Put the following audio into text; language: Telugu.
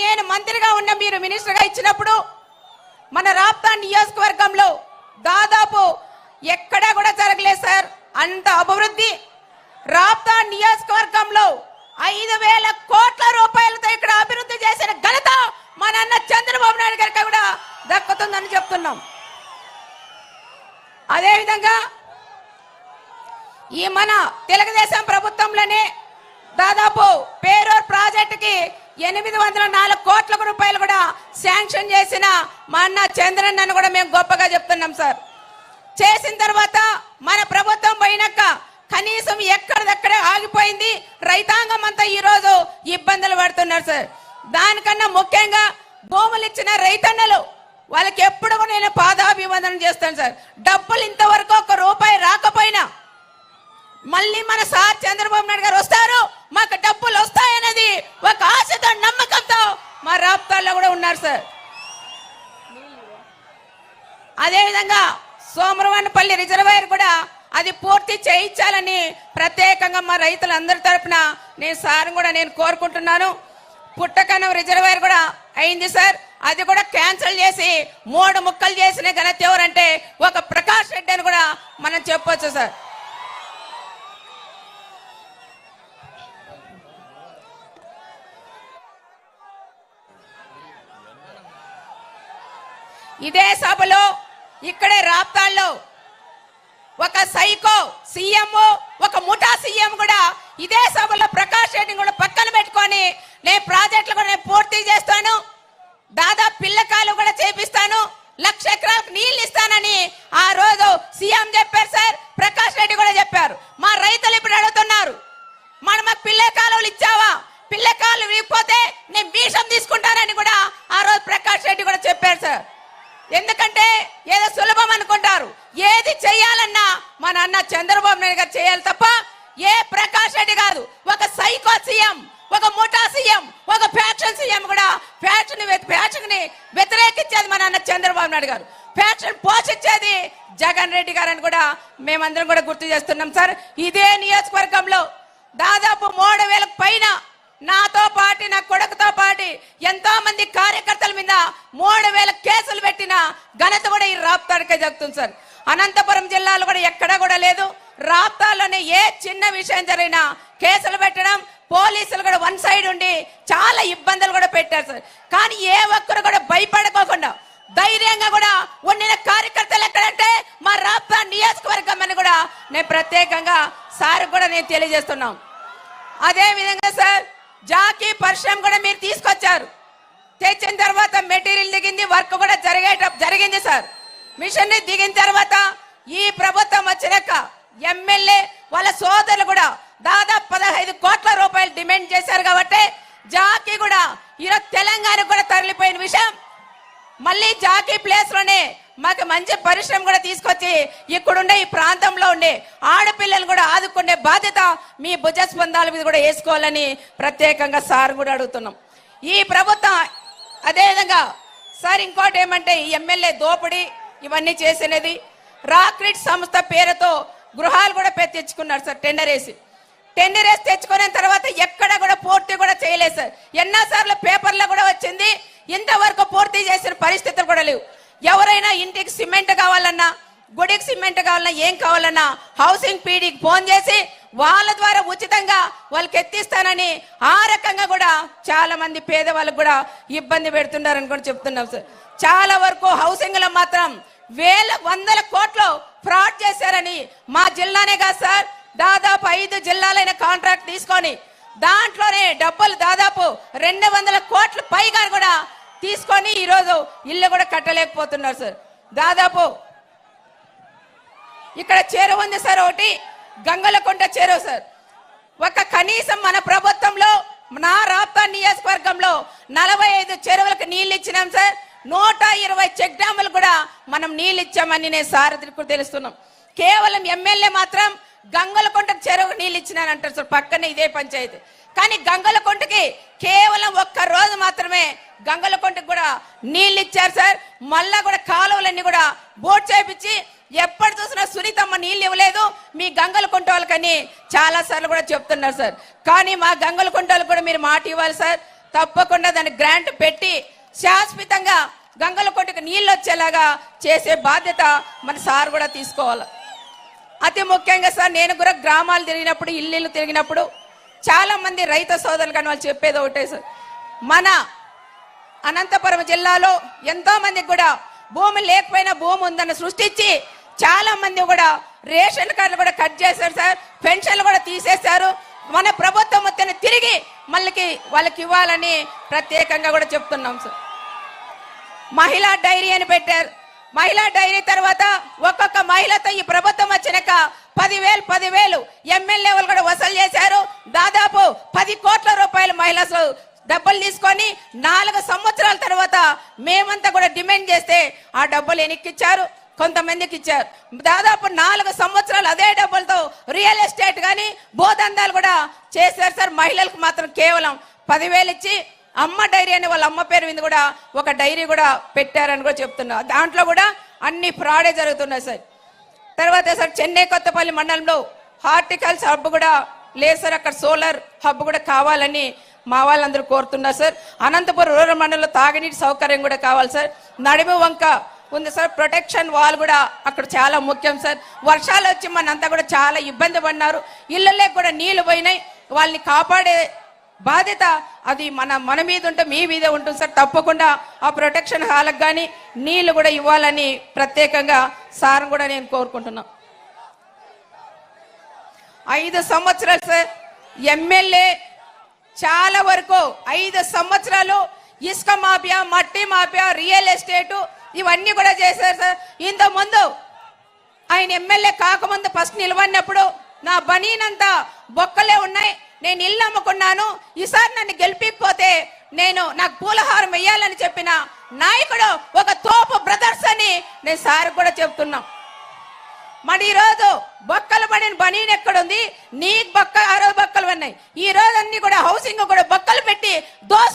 నేను మంత్రిగా ఉన్న మీరు మినిస్టర్గా ఇచ్చినప్పుడు మన రాప్తా నియోజకవర్గంలో దాదాపు ఎక్కడా కూడా జరగలేదు సార్. అంత అభివృద్ధి. రాప్తా నియోజకవర్గంలో ఐదు వేల కోట్ల రూపాయలతో ఇక్కడ అభివృద్ధి చేసిన ఘనత మన అన్న చంద్రబాబు నాయుడు గారికి కూడా దక్కుతుందని చెప్తున్నాం. అదేవిధంగా ఈ మన తెలుగుదేశం ప్రభుత్వంలోనే దాదాపు పేరూర్ ప్రాజెక్టుకి ఎనిమిది వందల నాలుగు కోట్ల రూపాయలు కూడా శాంక్షన్ చేసిన మా అన్న చంద్రన్నను కూడా మేము గొప్పగా చెప్తున్నాం సార్. చేసిన తర్వాత మన ప్రభుత్వం పోయినాక కనీసం ఎక్కడిదక్కడే ఆగిపోయింది. రైతాంగం అంతా ఈరోజు ఇబ్బందులు పడుతున్నారు సార్. దానికన్నా ముఖ్యంగా భూములు ఇచ్చిన రైతన్నలు వాళ్ళకి ఎప్పుడు నేను పాదాభివందనం చేస్తాను సార్. డబ్బులు ఇంతవరకు ఒక రూపాయి రాకపోయినా మళ్ళీ మన సార్ చంద్రబాబు నాయుడు గారు వస్తారు. మాకు డబ్బులు వస్తాయనేది ఒక ఆశతో నమ్మకంతో మా రాప్తాల్లో కూడా ఉన్నారు సార్. అదేవిధంగా సోమరవానపల్లి రిజర్వాయర్ కూడా అది పూర్తి చేయించాలని ప్రత్యేకంగా మా రైతులందరి తరపున నేను సార్ కూడా నేను కోరుకుంటున్నాను. పుట్టకనం రిజర్వాయర్ కూడా అయింది సార్. అది కూడా క్యాన్సిల్ చేసి మూడు ముక్కలు చేసిన ఘనత ఎవరంటే ఒక ప్రకాష్ రెడ్డి అని కూడా మనం చెప్పొచ్చు సార్. ఇదే సభలో ఇక్కడే రాప్తాల్లో ఒక సైకో సీఎం ఒక ముఠా సీఎం కూడా ఇదే సభలో ప్రకాష్ రెడ్డిని కూడా పక్కన పెట్టుకొని నేను ప్రాజెక్టులు కూడా నేను పూర్తి చేస్తాను దాదాపు పిల్లకాయలు కూడా చేపిస్తాను లక్ష ఎకరాలకు నీళ్ళు ఇస్తానని ఆ రోజు సీఎం చెప్పారు సార్ ప్రకాష్ రెడ్డి కూడా చెప్పారు. మా రైతులు ఇప్పుడు అడుగుతున్నారు మనం మాకు పిల్ల కాలువలు ఇచ్చావా? పిల్ల కాలువలు ఇవ్వకపోతే నేను భీషం తీసుకుంటానని కూడా ఆ రోజు ప్రకాష్ రెడ్డి కూడా చెప్పారు సార్. ఎందుకంటే ఏదో సులభం అనుకుంటారు. ఏది చెయ్యాలన్నా మన అన్న చంద్రబాబు నాయుడు గారు చేయాలి తప్ప ఏ ప్రకాష్ రెడ్డి కాదు. ఒక సైకో సీఎం ఒక ముఠా సీఎం ఒక ఫ్యాక్షన్ సీఎం కూడా ఫ్యాక్షన్ ఫ్యాక్షన్ని వ్యతిరేకించేది మన అన్న చంద్రబాబు నాయుడు గారు. ఫ్యాక్షన్ పోషించేది జగన్ రెడ్డి గారు అని కూడా మేమందరం కూడా గుర్తు చేస్తున్నాం సార్. ఇదే నియోజకవర్గంలో దాదాపు మూడు వేలకు పైన నాతో పాటు నా కొడుకుతో పాటు ఎంతో మంది కార్యకర్తల మీద మూడు వేల కేసు ఘనత కూడా ఈ రాప్తాడికే జరుగుతుంది సార్. అనంతపురం జిల్లాలో కూడా ఎక్కడా కూడా లేదు. రాప్తాలోనే ఏ చిన్న విషయం జరిగినా కేసులు పెట్టడం పోలీసులు కూడా వన్ సైడ్ ఉండి చాలా ఇబ్బందులు కూడా పెట్టారు సార్. కానీ ఏ ఒక్కరు కూడా భయపడుకోకుండా ధైర్యంగా కూడా ఉండిన కార్యకర్తలు ఎక్కడంటే మా రాప్తా నియోజకవర్గం అని కూడా నేను ప్రత్యేకంగా సార్ కూడా నేను తెలియజేస్తున్నాం. అదే విధంగా సార్ జాకీ పరిశ్రమ కూడా మీరు తీసుకొచ్చారు. తెచ్చిన తర్వాత మెటీరియల్ దిగింది వర్క్ కూడా జరిగేట జరిగింది సార్. మిషన్ దిగిన తర్వాత ఈ ప్రభుత్వం వచ్చినాక ఎమ్మెల్యే వాళ్ళ సోదరులు కూడా దాదాపు పదహైదు కోట్ల రూపాయలు డిమాండ్ చేశారు కాబట్టి జాకీ కూడా ఈరోజు తెలంగాణ కూడా తరలిపోయిన విషయం. మళ్ళీ జాకీ ప్లేస్లోనే మాకు మంచి పరిశ్రమ కూడా తీసుకొచ్చి ఇక్కడుండే ఈ ప్రాంతంలో ఉండే ఆడపిల్లలు కూడా ఆదుకునే బాధ్యత మీ భుజస్పందాల మీద కూడా వేసుకోవాలని ప్రత్యేకంగా సార్ కూడా అడుగుతున్నాం. ఈ ప్రభుత్వం అదేవిధంగా సార్ ఇంకోటి ఏమంటే ఈ ఎమ్మెల్యే దోపిడీ ఇవన్నీ చేసినది. రాక్రిట్ సంస్థ పేరుతో గృహాలు కూడా పె- తెచ్చుకున్నారు సార్ టెండర్ వేసి. టెండర్ వేసి తెచ్చుకున్న తర్వాత ఎక్కడ కూడా పూర్తి కూడా చేయలేదు సార్. ఎన్నోసార్లు పేపర్లో కూడా వచ్చింది ఇంతవరకు పూర్తి చేసిన పరిస్థితులు కూడా లేవు. ఎవరైనా ఇంటికి సిమెంట్ కావాలన్నా గుడికి సిమెంట్ కావాలన్నా ఏం కావాలన్నా హౌసింగ్ పీడీకి ఫోన్ చేసి వాళ్ళ ద్వారా ఉచితంగా వాళ్ళకి ఎత్తిస్తానని ఆ రకంగా కూడా చాలా మంది పేదవాళ్ళకు కూడా ఇబ్బంది పెడుతున్నారని కూడా చెప్తున్నాం సార్. చాలా వరకు హౌసింగ్లో మాత్రం వేల వందల కోట్లు ఫ్రాడ్ చేశారని మా జిల్లానే కాదు సార్ దాదాపు ఐదు జిల్లాలైన కాంట్రాక్ట్ తీసుకొని దాంట్లోనే డబ్బులు దాదాపు రెండు వందల కోట్ల పైగా కూడా తీసుకొని ఈరోజు ఇల్లు కూడా కట్టలేకపోతున్నారు సార్. దాదాపు ఇక్కడ చెరువు ఉంది సార్ ఒకటి గంగలకొండ చెరువు సార్. ఒక కనీసం మన ప్రభుత్వంలో నా రాప్తా నియోజకవర్గంలో నలభై ఐదు చెరువులకు నీళ్ళు ఇచ్చినాం సార్. నూట ఇరవై చెక్ డ్యాములు కూడా మనం నీళ్ళు ఇచ్చామని నేను సారథికు తెలుస్తున్నాం. కేవలం ఎమ్మెల్యే మాత్రం గంగలకొండ చెరువు నీళ్ళు ఇచ్చినానంటారు సార్ పక్కనే ఇదే పంచాయతీ. కానీ గంగలకొండకి కేవలం ఒక్క రోజు మాత్రమే గంగలకుంటకి కూడా నీళ్ళు ఇచ్చారు సార్. మళ్ళా కూడా కాలువలన్నీ కూడా బోట్ చేపించి ఎప్పుడు చూసినా సునీతమ్మ నీళ్ళు ఇవ్వలేదు మీ గంగల కుంట వాళ్ళకని చాలా సార్లు కూడా చెప్తున్నారు సార్. కానీ మా గంగల కుంటోళ్ళు కూడా మీరు మాట ఇవ్వాలి సార్. తప్పకుండా దాన్ని గ్రాంట్ పెట్టి శాశ్వతంగా గంగల కొట్టుకు నీళ్ళు వచ్చేలాగా చేసే బాధ్యత మన సార్ కూడా తీసుకోవాలి. అతి ముఖ్యంగా సార్ నేను కూడా గ్రామాలు తిరిగినప్పుడు ఇల్లు తిరిగినప్పుడు చాలా మంది రైతు సోదరులు కానీ వాళ్ళు చెప్పేది ఒకటే సార్. మన అనంతపురం జిల్లాలో ఎంతో మందికి కూడా భూమి లేకపోయినా భూమి ఉందని సృష్టించి చాలా మంది కూడా రేషన్ కార్డులు కూడా కట్ చేశారు సార్. పెన్షన్లు కూడా తీసేశారు. మన ప్రభుత్వం వచ్చిన తిరిగి మళ్ళీ వాళ్ళకి ఇవ్వాలని ప్రత్యేకంగా కూడా చెప్తున్నాం సార్. మహిళా డైరీ అని పెట్టారు. మహిళా డైరీ తర్వాత ఒక్కొక్క మహిళతో ఈ ప్రభుత్వం వచ్చినాక పదివేలు పదివేలు ఎమ్మెల్యే వాళ్ళు కూడా వసూలు చేశారు. దాదాపు పది కోట్ల రూపాయలు మహిళలు డబ్బులు తీసుకొని నాలుగు సంవత్సరాల తర్వాత మేమంతా కూడా డిమాండ్ చేస్తే ఆ డబ్బులు ఎనిక్కిచ్చారు కొంతమందికి ఇచ్చారు. దాదాపు నాలుగు సంవత్సరాలు అదే డబ్బులతో రియల్ ఎస్టేట్ కానీ భూదందాలు కూడా చేశారు సార్. మహిళలకు మాత్రం కేవలం పదివేలు ఇచ్చి అమ్మ డైరీ అని వాళ్ళ అమ్మ పేరు మీద కూడా ఒక డైరీ కూడా పెట్టారని కూడా చెప్తున్నారు. దాంట్లో కూడా అన్ని ఫ్రాడే జరుగుతున్నాయి సార్. తర్వాత సార్ చెన్నై కొత్తపల్లి మండలంలో హార్టికల్చర్ హబ్ కూడా లేదు సార్. అక్కడ సోలార్ హబ్ కూడా కావాలని మా వాళ్ళందరూ కోరుతున్నారు సార్. అనంతపురం రూరల్ మండలంలో తాగునీటి సౌకర్యం కూడా కావాలి సార్. నడిమి వంక ఉంది సార్. ప్రొటెక్షన్ వాల్ కూడా అక్కడ చాలా ముఖ్యం సార్. వర్షాలు వచ్చి మనంతా కూడా చాలా ఇబ్బంది పడినారు. ఇళ్ళలే కూడా నీళ్ళు పోయినాయి. వాళ్ళని కాపాడే బాధ్యత అది మన మన మీద ఉంటే మీ మీదే ఉంటుంది సార్. తప్పకుండా ఆ ప్రొటెక్షన్ హాల్కి కానీ నీళ్ళు కూడా ఇవ్వాలని ప్రత్యేకంగా సార్ కూడా నేను కోరుకుంటున్నా. ఐదు సంవత్సరాలు సార్. ఎమ్మెల్యే చాలా వరకు ఐదు సంవత్సరాలు ఇసుక మాఫియా మట్టి మాఫియా రియల్ ఎస్టేటు ఇవన్నీ కూడా చేశారు సార్. ఇంత ముందు ఆయన ఎమ్మెల్యే కాకముందు ఫస్ట్ నిలబడినప్పుడు నా బనీనంతా బొక్కలే ఉన్నాయి నేను ఇల్లు అమ్ముకున్నాను ఈసారి నన్ను గెలిపిపోతే నేను నాకు పూలహారం వేయాలని చెప్పిన నాయకుడు ఒక తోపు బ్రదర్స్ అని నేను సార్ కూడా చెప్తున్నా. మరి ఈ రోజు బొక్కలు పడిన బనీన్ ఎక్కడుంది? నీ బొక్క ఆ రోజు బొక్కలు ఉన్నాయి ఈ రోజు అన్ని కూడా హౌసింగ్ కూడా బొక్కలు పెట్టి దోస్